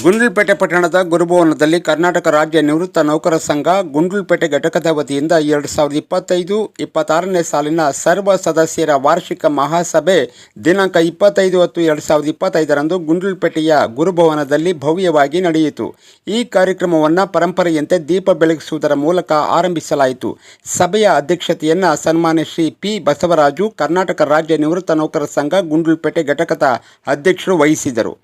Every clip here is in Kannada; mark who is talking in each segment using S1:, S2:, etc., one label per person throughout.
S1: ಗುಂಡ್ಲುಪೇಟೆ ಪಟ್ಟಣದ ಗುರುಭವನದಲ್ಲಿ ಕರ್ನಾಟಕ ರಾಜ್ಯ ನಿವೃತ್ತ ನೌಕರ ಸಂಘ ಗುಂಡ್ಲುಪೇಟೆ ಘಟಕದ ವತಿಯಿಂದ ಎರಡು ಸಾವಿರದ ಇಪ್ಪತ್ತೈದು, ಇಪ್ಪತ್ತಾರನೇ ಸಾಲಿನ ಸರ್ವ ಸದಸ್ಯರ ವಾರ್ಷಿಕ ಮಹಾಸಭೆ ದಿನಾಂಕ ಇಪ್ಪತ್ತೈದು ಹತ್ತು ಎರಡು ಸಾವಿರದ ಇಪ್ಪತ್ತೈದರಂದು ಗುಂಡ್ಲುಪೇಟೆಯ ಗುರುಭವನದಲ್ಲಿ ಭವ್ಯವಾಗಿ ನಡೆಯಿತು. ಈ ಕಾರ್ಯಕ್ರಮವನ್ನು ಪರಂಪರೆಯಂತೆ ದೀಪ ಬೆಳಗಿಸುವುದರ ಮೂಲಕ ಆರಂಭಿಸಲಾಯಿತು. ಸಭೆಯ ಅಧ್ಯಕ್ಷತೆಯನ್ನು ಸನ್ಮಾನ್ಯ ಶ್ರೀ ಪಿ ಬಸವರಾಜು, ಕರ್ನಾಟಕ ರಾಜ್ಯ ನಿವೃತ್ತ ನೌಕರ ಸಂಘ ಗುಂಡ್ಲುಪೇಟೆ ಘಟಕದ ಅಧ್ಯಕ್ಷರು ವಹಿಸಿದರು.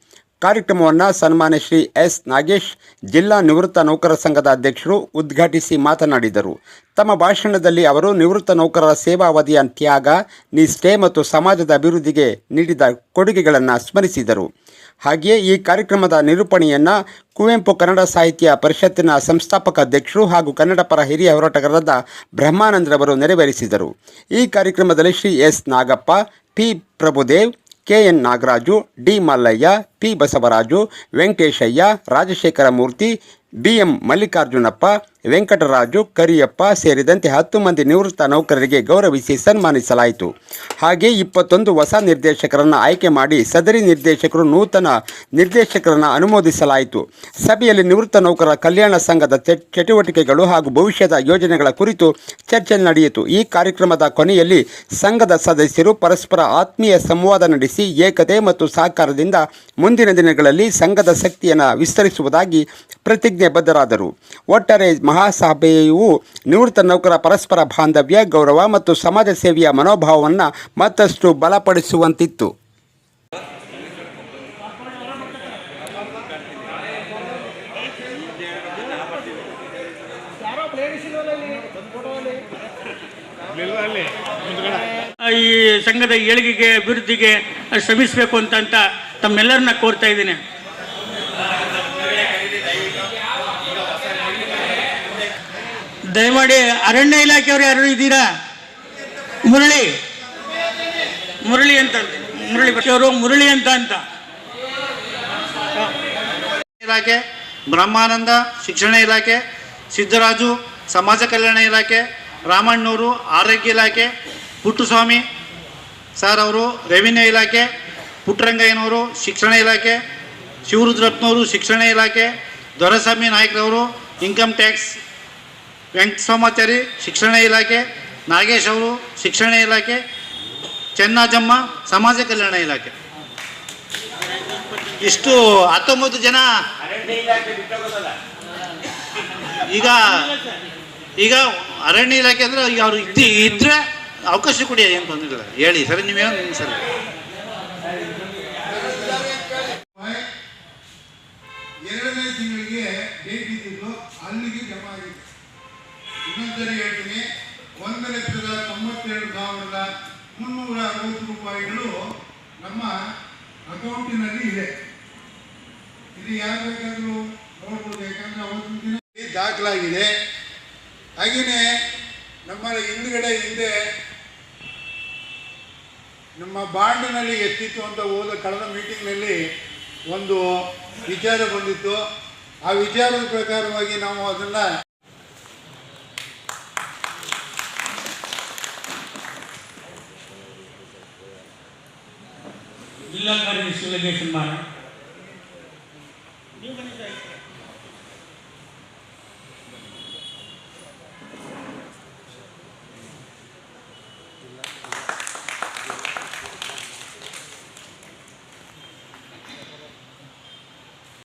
S1: ಕಾರ್ಯಕ್ರಮವನ್ನು ಸನ್ಮಾನ ಶ್ರೀ ಎಸ್ ನಾಗೇಶ್, ಜಿಲ್ಲಾ ನಿವೃತ್ತ ನೌಕರರ ಸಂಘದ ಅಧ್ಯಕ್ಷರು ಉದ್ಘಾಟಿಸಿ ಮಾತನಾಡಿದರು. ತಮ್ಮ ಭಾಷಣದಲ್ಲಿ ಅವರು ನಿವೃತ್ತ ನೌಕರರ ಸೇವಾವಧಿಯ ತ್ಯಾಗ, ನಿಷ್ಠೆ ಮತ್ತು ಸಮಾಜದ ಅಭಿವೃದ್ಧಿಗೆ ನೀಡಿದ ಕೊಡುಗೆಗಳನ್ನು ಸ್ಮರಿಸಿದರು. ಹಾಗೆಯೇ ಈ ಕಾರ್ಯಕ್ರಮದ ನಿರೂಪಣೆಯನ್ನು ಕುವೆಂಪು ಕನ್ನಡ ಸಾಹಿತ್ಯ ಪರಿಷತ್ತಿನ ಸಂಸ್ಥಾಪಕ ಅಧ್ಯಕ್ಷರು ಹಾಗೂ ಕನ್ನಡ ಪರ ಹಿರಿಯ ಹೋರಾಟಗಾರರಾದ ಬ್ರಹ್ಮಾನಂದರವರು ನೆರವೇರಿಸಿದರು. ಈ ಕಾರ್ಯಕ್ರಮದಲ್ಲಿ Shri S Nagappa, P Prabhudev, K N Nagaraju, D Mallayya P. Basavaraju, Venkateshayya Rajashekhara Murthy B M Mallikarjunappa, Venkataraju Kariyappa ಸೇರಿದಂತೆ ಹತ್ತು ಮಂದಿ ನಿವೃತ್ತ ನೌಕರರಿಗೆ ಗೌರವಿಸಿ ಸನ್ಮಾನಿಸಲಾಯಿತು. ಹಾಗೆ ಇಪ್ಪತ್ತೊಂದು ಹೊಸ ನಿರ್ದೇಶಕರನ್ನು ಆಯ್ಕೆ ಮಾಡಿ ಸದರಿ ನಿರ್ದೇಶಕರು ನೂತನ ನಿರ್ದೇಶಕರನ್ನು ಅನುಮೋದಿಸಲಾಯಿತು. ಸಭೆಯಲ್ಲಿ ನಿವೃತ್ತ ನೌಕರರ ಕಲ್ಯಾಣ ಸಂಘದ ಚಟುವಟಿಕೆಗಳು ಹಾಗೂ ಭವಿಷ್ಯದ ಯೋಜನೆಗಳ ಕುರಿತು ಚರ್ಚೆ ನಡೆಯಿತು. ಈ ಕಾರ್ಯಕ್ರಮದ ಕೊನೆಯಲ್ಲಿ ಸಂಘದ ಸದಸ್ಯರು ಪರಸ್ಪರ ಆತ್ಮೀಯ ಸಂವಾದ ನಡೆಸಿ, ಏಕತೆ ಮತ್ತು ಸಹಕಾರದಿಂದ ಮುಂದಿನ ದಿನಗಳಲ್ಲಿ ಸಂಘದ ಶಕ್ತಿಯನ್ನು ವಿಸ್ತರಿಸುವುದಾಗಿ ಪ್ರತಿಜ್ಞೆಬದ್ಧರಾದರು ಒಟ್ಟಾರೆ ಮಹಾಸಭೆಯು ನಿವೃತ್ತ ನೌಕರ ಪರಸ್ಪರ ಬಾಂಧವ್ಯ, ಗೌರವ ಮತ್ತು ಸಮಾಜ ಸೇವೆಯ ಮನೋಭಾವವನ್ನು ಮತ್ತಷ್ಟು ಬಲಪಡಿಸುವಂತಿತ್ತು.
S2: ಈ ಸಂಘದ ಏಳಿಗೆಗೆ, ಅಭಿವೃದ್ಧಿಗೆ ಶ್ರಮಿಸಬೇಕು ಅಂತ ತಮ್ಮೆಲ್ಲರನ್ನ ಕೋರ್ತಾ ಇದ್ದೀನಿ. ದಯಮಾಡಿ ಅರಣ್ಯ ಇಲಾಖೆಯವರು ಯಾರು ಇದ್ದೀರಾ? ಮುರಳಿ. ಮುರಳಿ ಅಂತ ಮುರಳಿ ಅವರು ಮುರಳಿ ಅಂತ ಅಂತ.
S3: ಇಲಾಖೆ, ಬ್ರಹ್ಮಾನಂದ ಶಿಕ್ಷಣ ಇಲಾಖೆ, ಸಿದ್ದರಾಜು ಸಮಾಜ ಕಲ್ಯಾಣ ಇಲಾಖೆ ರಾಮಣ್ಣವರು ಆರೋಗ್ಯ ಇಲಾಖೆ, ಪುಟ್ಟುಸ್ವಾಮಿ ಸರ್ ಅವರು ರೆವಿನ್ಯೂ ಇಲಾಖೆ ಪುಟ್ಟರಂಗಯ್ಯನವರು, ಶಿಕ್ಷಣ ಇಲಾಖೆ, ಶಿವರುದ್ರಪ್ಪನವರು, ಶಿಕ್ಷಣ ಇಲಾಖೆ, ದೊರೆಸ್ವಾಮಿ ನಾಯಕರವರು ಇನ್ಕಮ್ ಟ್ಯಾಕ್ಸ್ ವೆಂಕಟಸ್ವಾಮಾಚಾರಿ ಶಿಕ್ಷಣ ಇಲಾಖೆ, ನಾಗೇಶ್ ಅವರು, ಶಿಕ್ಷಣ ಇಲಾಖೆ, ಚೆನ್ನಜಮ್ಮ, ಸಮಾಜ ಕಲ್ಯಾಣ ಇಲಾಖೆ. ಇಷ್ಟು ಹತ್ತೊಂಬತ್ತು ಜನ. ಈಗ ಈಗ ಅರಣ್ಯ ಇಲಾಖೆ ಅಂದರೆ ಈಗ ಅವ್ರು ಇದ್ದಿ ಇದ್ದರೆ ಅವಕಾಶ ಕೊಡಿ, ಏನು ತೊಂದರೆ ಹೇಳಿ, ಸರಿ, ನೀವೇನು ಸರಿ.
S4: ಎರಡನೇ ತಿಂಗಳಿಗೆ ಡೇಟ್ ಇದ್ದಿದ್ದು ಅಲ್ಲಿಗೆ ಜಮಾ ಆಗಿದೆ. ಇನ್ನೊಂದ್ಸರಿ ಹೇಳ್ತೀನಿ ಒಂದು ಲಕ್ಷದ ತೊಂಬತ್ತೆರಡು ಸಾವಿರದ ಮುನ್ನೂರ ಅರವತ್ತು ರೂಪಾಯಿಗಳು ನಮ್ಮ ಅಕೌಂಟಿನಲ್ಲಿ ಇದೆ. ಇದು ಯಾರು ಬೇಕಾದರೂ ನೋಡ್ಬೋದು, ಯಾಕಂದ್ರೆ ಅವತ್ತಿನ ದಿನ ದಾಖಲಾಗಿದೆ. ಹಾಗೆಯೇ ನಮ್ಮ ಹಿಂದ್ಗಡೆ ಹಿಂದೆ ನಮ್ಮ ಬಾಂಡಿನಲ್ಲಿ ಎಷ್ಟಿತ್ತು ಅಂತ ಹೋದ ಕಳೆದ ಮೀಟಿಂಗ್ನಲ್ಲಿ ಒಂದು ವಿಚಾರ ಬಂದಿತ್ತು. ಆ ವಿಚಾರದ ಪ್ರಕಾರವಾಗಿ ನಾವು ಅದನ್ನು
S2: ಜಿಲ್ಲಾ ನೀವು ಮಾಡಿ